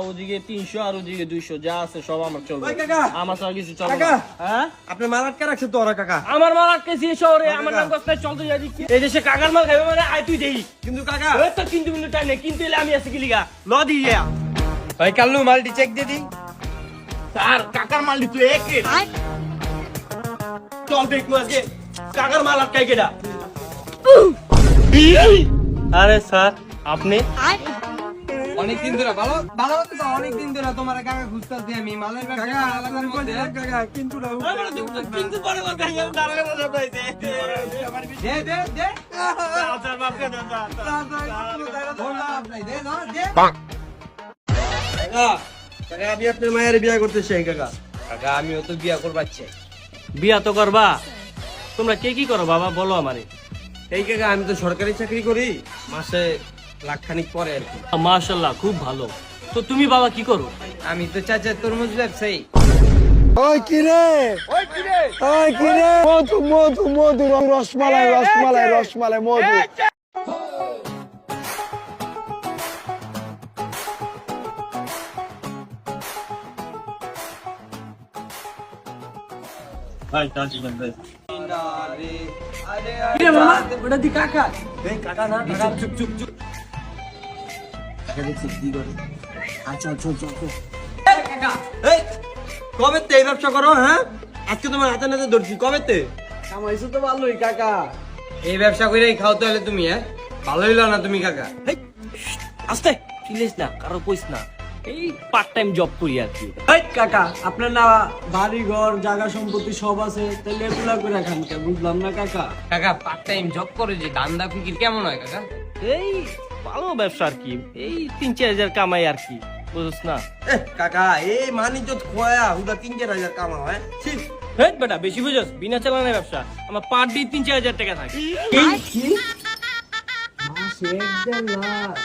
ওদিকে তিনশো আর ওদিকে দুইশো যা আছে সব আমার চলবে! আমার ছাড়া কিছু চলবে কাকা! হ্যাঁ? আপনার মাল আটকে রাখছে তো ওরা কাকা। আমার মাল আটকেছি শহরে আমার নাম কষ্ট চলতে যাই এই দেশে কাকার মাল খাবে মানে আয় তুই দেই। কিন্তু কাকা ওই তো কিন্তু কিন্তু টাইম নেই কিন্তু এলে আমি আছি কি লিগা? ল দিয়ে ভাই কাল্লু মালটি চেক দিয়ে দিই। স্যার কাকার মাল দিত একে। চল দেখব আজকে কাকার মাল আটকাই কেডা। আরে স্যার আপনি? অনেক দিন ধরে ভালো ভালো হতে তো অনেক দিন ধরে তোমার কাকা খুঁজতেছি আমি মালের কাকা কাকা কিন্তু কিন্তু পরে বার খাই দাঁড়ালে বসে পাইছে দে দে দে। স্যার বাপকে দেন কাকা আমি আপনার মায়ের বিয়া করতে চাই কাকা। কাকা আমিও তো বিয়া করবার চাই। বিয়া তো করবা? তোমরা কে কি করো বাবা? বলো আমারে। এই কাকা আমি তো সরকারি চাকরি করি। মাসে লাখ খানিক পরে আর কি। মাশাল্লাহ খুব ভালো। তো তুমি বাবা কি করো? আমি তো চাচা তরমুজ ব্যবসায়ী। ওই কিরে ওই কিরে ওই মধু মধু মধু রসমালাই রসমালাই রসমালাই মধু। ওটা দি কাকা। কাকা না কাকা। চুপ চুপ। চুপ আচ্ছা চল চল চল এই কবে তে এই ব্যবসা করো হ্যাঁ? আজকে তোমার হাতে নাতে ধরছি কবে তে? কামাইছো তো ভালোই কাকা। এই ব্যবসা করেই খাও তাহলে তুমি হ্যাঁ? ভালো হইল না তুমি কাকা। হেই, আস্তে। না কারও কইস না। এই পার্ট টাইম জব করি আর কি। কাকা আপনার না বাড়ি ঘর জায়গা সম্পত্তি সব আছে তাহলে এগুলা করে খান বুঝলাম না কাকা। কাকা পার্ট টাইম জব করে যে দান্দা ফিকির কেমন হয় কাকা? এই ভালো ব্যবসা আর কি। এই তিন চার হাজার কামাই আর কি বুঝছ না? এ কাকা এই মানিজ্জত খোয়া হুদা তিন চার হাজার কামা হয়? ঠিক হেট বেটা বেশি বুঝছ বিনা চালানো ব্যবসা। আমার পার ডে তিন চার হাজার টাকা থাকে।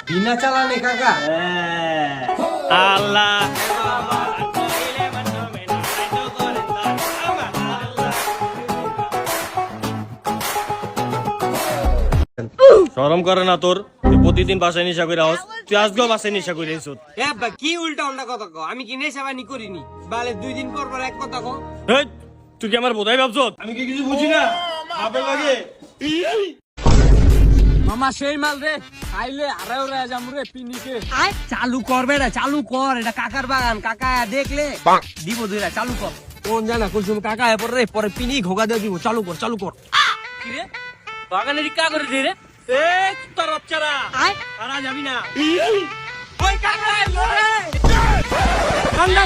বিনা চালানে কাকা? আল্লাহ। শরম করে না তোর। প্রতিদিন বাসায় নিশা করে আস তুই আজকেও বাসায় নিশা করে আইস এ আব্বা, কি উল্টা উল্টা কথা কও? আমি কি নেশাবানি করিনি? বালে দুই দিন পর পর এক কথা কও। তুই কি আমার বোধাই ভাবছ? আমি কি কিছু বুঝি না? বাপের লাগে। মামা সেই মাল রে। খাইলে আড়াই ওরা যামু রে পিনিকে। চালু করবে না চালু কর। এটা কাকার বাগান। কাকা দেখলে? দিব দুইটা চালু কর। কোন জানা কুলসুম কাকা এরপর রে পরে পিনি ঘোগা দিয়ে দিব। চালু কর চালু কর। কি রে? বাগানে রিক্কা করে দে রে। এ তোর বাচ্চারা। আর যাবি না। ওই কাকা ঠান্ডা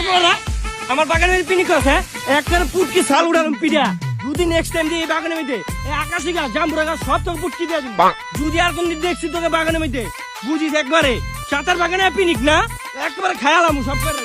আমার বাগানে পিনি করছে একটা পুটকি সাল উড়ালাম পিড়া যদি নেক্সট টাইম দিয়ে এই বাগানে মধ্যে এই আকাশি গাছ জাম্বুরা গাছ সব তোর পুটকি দিয়ে দিবি। যদি আর কোনদিন দেখছি তোকে বাগানে মধ্যে বুঝিস একবারে সাঁতার বাগানে পিনিক না? একবারে খায়ালাম সব করে।